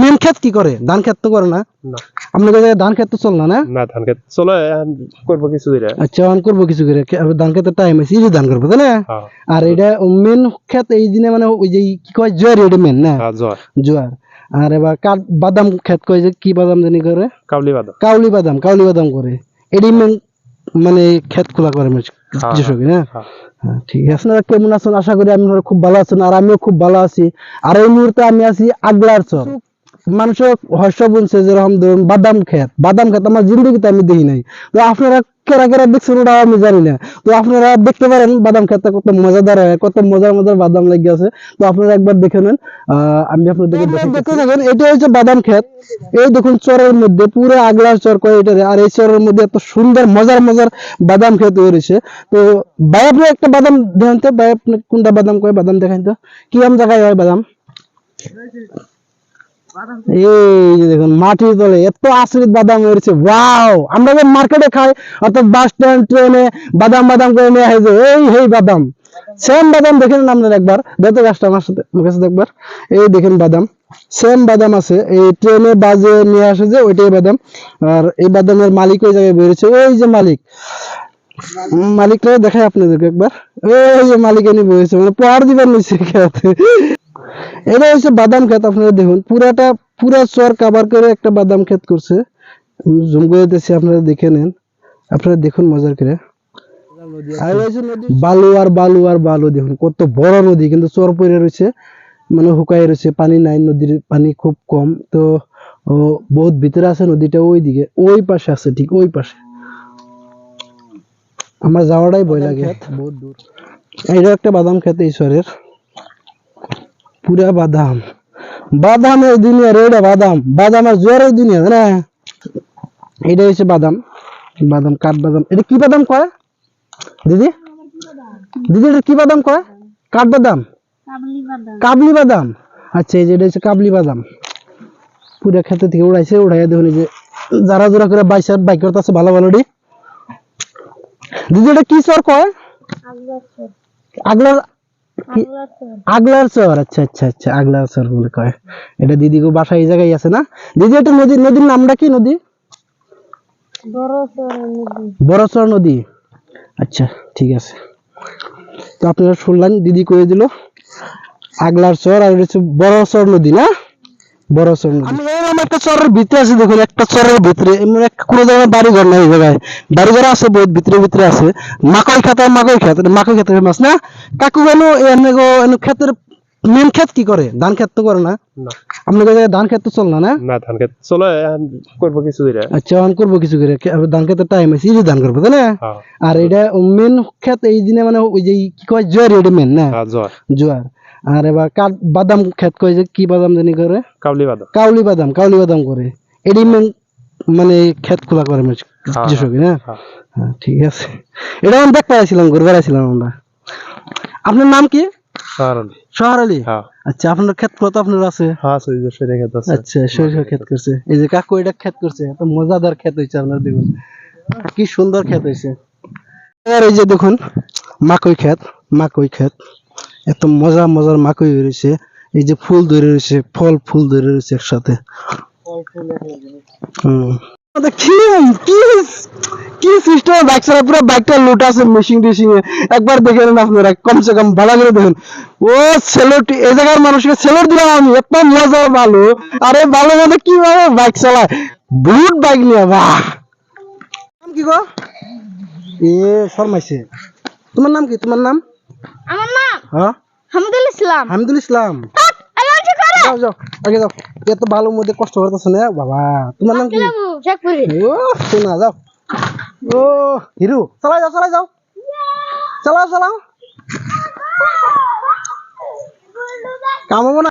Main ক্ষেত কি করে? ধান ক্ষেত তো করে না। না। কাছে ধান ক্ষেত তো চল না না? না ধান খেত চলো করব কিছু দিলে আচ্ছা করব কিছু করে। ধান ক্ষেতের টাইম আছে এই ধান করব তাই না? হ্যাঁ। আর এটা মেন ক্ষেত এই দিনে মানে ওই যে কি কয় জোয়ার এটা মেন না? হ্যাঁ জয় জোয়ার। আর এবার বাদাম ক্ষেত কয় যে কি বাদাম জানি করে? কাবলি বাদাম। কাউলি বাদাম কাউলি বাদাম করে। এডি মেন মানে ক্ষেত খোলা করে হ্যাঁ, কৃষক না? ঠিক আছে। আপনারা কেমন আছেন? আশা করি আপনারা খুব ভালো আছেন আর আমিও খুব ভালো আছি। আর এই মুহূর্তে আমি আছি আগলার চর। মানুষের হর্ষ বলছে যেরকম ধরুন বাদাম ক্ষেত বাদাম ক্ষেত আমার জিন্দগিতে আমি দেখি নাই। তো আপনারা কেরা কেরা দেখছেন ওটা আমি জানি না। তো আপনারা দেখতে পারেন বাদাম ক্ষেতটা কত মজাদার হয় কত মজার মজার বাদাম লেগে আছে। তো আপনারা একবার দেখে নেন। আমি আপনাদেরকে দেখতে থাকেন এটা হচ্ছে বাদাম ক্ষেত এই দেখুন চরের মধ্যে পুরো আগলার চর কয় এটারে আর এই চরের মধ্যে এত সুন্দর মজার মজার বাদাম ক্ষেত রয়েছে তো ভাই আপনি একটা বাদাম দেখান তো। ভাই আপনি কোনটা বাদাম কয়? বাদাম দেখান তো। কি আম জায়গায় হয় বাদাম? এই যে দেখুন মাটির তলে এত আশ্রিত বাদাম হয়েছে ওয়াও আমরা যে মার্কেটে খাই অর্থাৎ বাস স্ট্যান্ড ট্রেনে বাদাম বাদাম করে নিয়ে আসে এই হেই বাদাম। সেম বাদাম দেখেন আপনার একবার দেখো গাছটা আমার সাথে কাছে একবার এই দেখেন বাদাম সেম বাদাম আছে এই ট্রেনে বাজে নিয়ে আসে যে ওইটাই বাদাম। আর এই বাদামের মালিক ওই জায়গায় বেরিয়েছে ওই যে মালিক। উম, মালিকটা দেখাই আপনাদেরকে একবার। ওই যে মালিক এনে বসেছে মানে পাহাড় দিবার নিচে খেতে এটা হচ্ছে বাদাম ক্ষেত আপনারা দেখুন পুরাটা পুরা চর কাবার করে একটা বাদাম ক্ষেত করছে। জুম করে দিচ্ছি আপনারা দেখে নেন। আপনারা দেখুন মজার করে। বালু আর বালু আর বালু দেখুন কত বড় নদী কিন্তু চর পড়ে রয়েছে মানে শুকাই রয়েছে পানি নাই নদীর পানি খুব কম। তো বহুত ভিতরে আছে নদীটা ওই দিকে ওই পাশে আছে ঠিক ওই পাশে। আমার যাওয়াটাই ভয় লাগে বহুত দূর। এটা একটা বাদাম খেতে ঈশ্বরের পুরা বাদাম। বাদামের দুনিয়া রে এটা বাদাম বাদামের জোয়ারের দুনিয়া না? এটা হচ্ছে বাদাম। বাদাম কাঠ বাদাম। এটা কি বাদাম কয়? দিদি? দিদি এটা কি বাদাম কয়? কাঠ বাদাম? কাবলি বাদাম। আচ্ছা এই যে এটা হচ্ছে কাবলি বাদাম। পুরা খেতে থেকে উড়াইছে উড়াইয়া দেখুন যে যারা জোড়া করে বাইশ বাইক করতে আছে ভালো ভালো ডি দিদি এটা কি চর কয়? আগলার আগলার চর আচ্ছা আচ্ছা আচ্ছা আগলার চর বলে কয়। এটা দিদি গো বাসা এই জায়গায় আছে না? দিদি এটা নদী নদীর নামটা কি নদী? বড়চর নদী। আচ্ছা ঠিক আছে। তো আপনারা শুনলেন দিদি করে দিল আগলার চর আর হচ্ছে বড়চর নদী না? বড়চর নদী আমি এরকম একটা চরের ভিতরে আছে দেখুন একটা চরের ভিতরে এমন একটা কোনো জায়গায় বাড়ি ঘর নাই জায়গায় বাড়ি ঘর আছে বহুত ভিতরে ভিতরে আছে। মাকই খেত আর মাকই খেত এটা খেতে ফেমাস না? কাকু কেন এনে গো এনে ক্ষেতের মেন ক্ষেত কি করে? ধান ক্ষেত তো করে না। ধান ক্ষেত তো চল না না? না ধান খেত চলো কিছু আচ্ছা অন করব কিছু করে। ধান টাইম আছে এই ধান করব তাই না? হ্যাঁ। আর এটা মেন ক্ষেত এই দিনে মানে ওই যে কি কয় জোয়ার এটা মেন না? হ্যাঁ জয় জোয়ার। আর এবার বাদাম খেত কয় যে কি বাদাম জানি করে কাবলি বাদাম। কাউলি বাদাম কাউলি বাদাম করে। এডি মানে খেত খোলা করে মানুষ হ্যাঁ, কৃষক না? হ্যাঁ। হ্যাঁ ঠিক আছে। এটা আমি দেখ পাইছিলাম ঘুরে বেড়াইছিলাম আমরা। আপনার নাম কি? শহর আলী। হ্যাঁ। আচ্ছা আপনার ক্ষেত কত আপনার আছে? হ্যাঁ খেত আচ্ছা সরিষা ক্ষেত করছে। এই যে কাকু এটা ক্ষেত করছে এত মজাদার ক্ষেত হয়েছে আপনার দেখুন। কি সুন্দর ক্ষেত হয়েছে আর এই যে দেখুন মাকই ক্ষেত মাকই ক্ষেত এত মজা মজার মাকই রয়েছে এই যে ফুল ধরে রয়েছে ফল ফুল ধরে রয়েছে একসাথে। হুম। কি কি কি সিস্টেম বাইক চালা পুরো বাইকটা লুট আছে মেশিন টেশিং একবার দেখে নেন আপনারা কমসে কম ভালো করে দেখুন। ও সেলোটি এই জায়গার মানুষকে সেলোট দিলাম আমি এত মজা ভালো। আরে ভালো মতো কীভাবে বাইক চালায়? বুট বাইক নিয়ে বাহ! কি গো? এ শর্মাইছে। তোমার নাম কি? তোমার নাম? হ্যাঁ? হামিদুল ইসলাম। হামিদুল ইসলাম। আমি অংশ করে। যাও যাও আগে যাও। এত ভালো মধ্যে কষ্ট করতেছ না বাবা। তোমার নাম কি? ও শোনা যাও। ও হিরু চালাই যাও চালাই যাও। চালাও চালাও। কাম হব না।